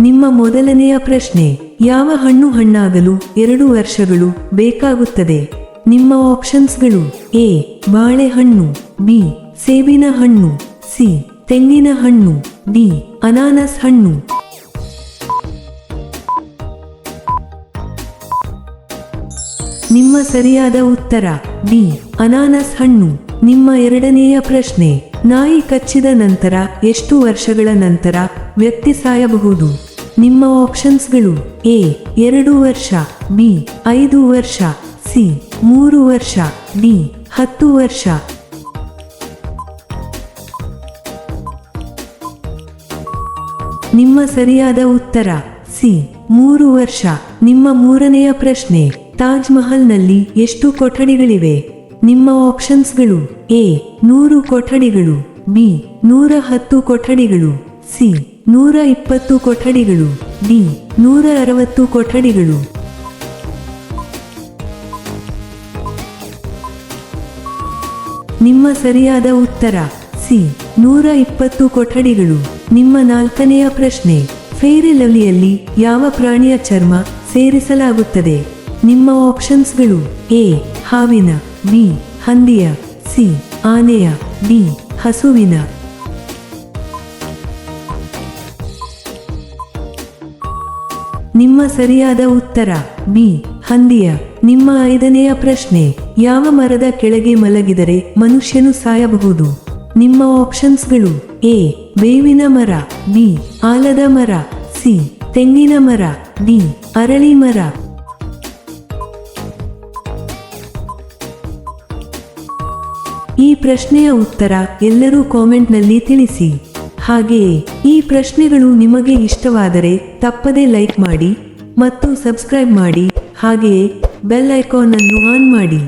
ನಿಮ್ಮ ಮೊದಲನೆಯ ಪ್ರಶ್ನೆ, ಯಾವ ಹಣ್ಣು ಹಣ್ಣಾಗಲು ಎರಡು ವರ್ಷಗಳು ಬೇಕಾಗುತ್ತದೆ? ನಿಮ್ಮ ಆಪ್ಷನ್ಸ್ಗಳು ಎ, ಬಾಳೆಹಣ್ಣು, ಬಿ, ಸೇಬಿನ ಹಣ್ಣು, ಸಿ, ತೆಂಗಿನ ಹಣ್ಣು, ಡಿ, ಅನಾನಸ್ ಹಣ್ಣು. ನಿಮ್ಮ ಸರಿಯಾದ ಉತ್ತರ, ಡಿ, ಅನಾನಸ್ ಹಣ್ಣು. ನಿಮ್ಮ ಎರಡನೆಯ ಪ್ರಶ್ನೆ, ನಾಯಿ ಕಚ್ಚಿದ ನಂತರ ಎಷ್ಟು ವರ್ಷಗಳ ನಂತರ ವ್ಯಕ್ತಿ ಸಾಯಬಹುದು? ನಿಮ್ಮ ಆಪ್ಷನ್ಸ್ಗಳು ಎ ಎರಡು ವರ್ಷ ಬಿ ಐದು ವರ್ಷ ಸಿ ಮೂರು ವರ್ಷ ಡಿ ಹತ್ತು ವರ್ಷ. ನಿಮ್ಮ ಸರಿಯಾದ ಉತ್ತರ ಸಿ ಮೂರು ವರ್ಷ. ನಿಮ್ಮ ಮೂರನೆಯ ಪ್ರಶ್ನೆ ತಾಜ್ ಮಹಲ್ನಲ್ಲಿ ಎಷ್ಟು ಕೊಠಡಿಗಳಿವೆ? ನಿಮ್ಮ ಆಪ್ಷನ್ಸ್ಗಳು ಎ ನೂರು ಕೊಠಡಿಗಳು ಬಿ ನೂರ ಹತ್ತು ಕೊಠಡಿಗಳು ಸಿ ನೂರ ಇಪ್ಪತ್ತು ಕೊಠಡಿಗಳು. ಡಿ ನೂರ ಅರವತ್ತು ಕೊಠಡಿಗಳು. ನಿಮ್ಮ ಸರಿಯಾದ ಉತ್ತರ. ಸಿ ನೂರ ಇಪ್ಪತ್ತು ಕೊಠಡಿಗಳು. ನಿಮ್ಮ ನಾಲ್ಕನೆಯ ಪ್ರಶ್ನೆ. ಫೇರಿ ಲವ್ಲಿಯಲ್ಲಿ ಯಾವ ಪ್ರಾಣಿಯ ಚರ್ಮ ಸೇರಿಸಲಾಗುತ್ತದೆ? ನಿಮ್ಮ ಆಪ್ಷನ್ಸ್ಗಳು ಎ, ಹಾವಿನ, ಬಿ, ಹಂದಿಯ, ಸಿ, ಆನೆಯ, ಡಿ, ಹಸುವಿನ. ನಿಮ್ಮ ಸರಿಯಾದ ಉತ್ತರ ಬಿ ಹಂದಿಯ, ನಿಮ್ಮ ಐದನೆಯ ಪ್ರಶ್ನೆ, ಯಾವ ಮರದ ಕೆಳಗೆ ಮಲಗಿದರೆ ಮನುಷ್ಯನು ಸಾಯಬಹುದು? ನಿಮ್ಮ ಆಪ್ಷನ್ಸ್ಗಳು ಎ, ಬೇವಿನ ಮರ, ಬಿ, ಆಲದ ಮರ, ಸಿ, ತೆಂಗಿನ ಮರ, ಡಿ, ಅರಳಿ ಮರ. ಈ ಪ್ರಶ್ನೆಯ ಉತ್ತರ ಎಲ್ಲರೂ ಕಾಮೆಂಟ್ನಲ್ಲಿ ತಿಳಿಸಿ. ಹಾಗೆಯೇ ಈ ಪ್ರಶ್ನೆಗಳು ನಿಮಗೆ ಇಷ್ಟವಾದರೆ ತಪ್ಪದೇ ಲೈಕ್ ಮಾಡಿ ಮತ್ತು ಸಬ್ಸ್ಕ್ರೈಬ್ ಮಾಡಿ ಹಾಗೆಯೇ ಬೆಲ್ ಐಕಾನ್ ಅನ್ನು ಆನ್ ಮಾಡಿ.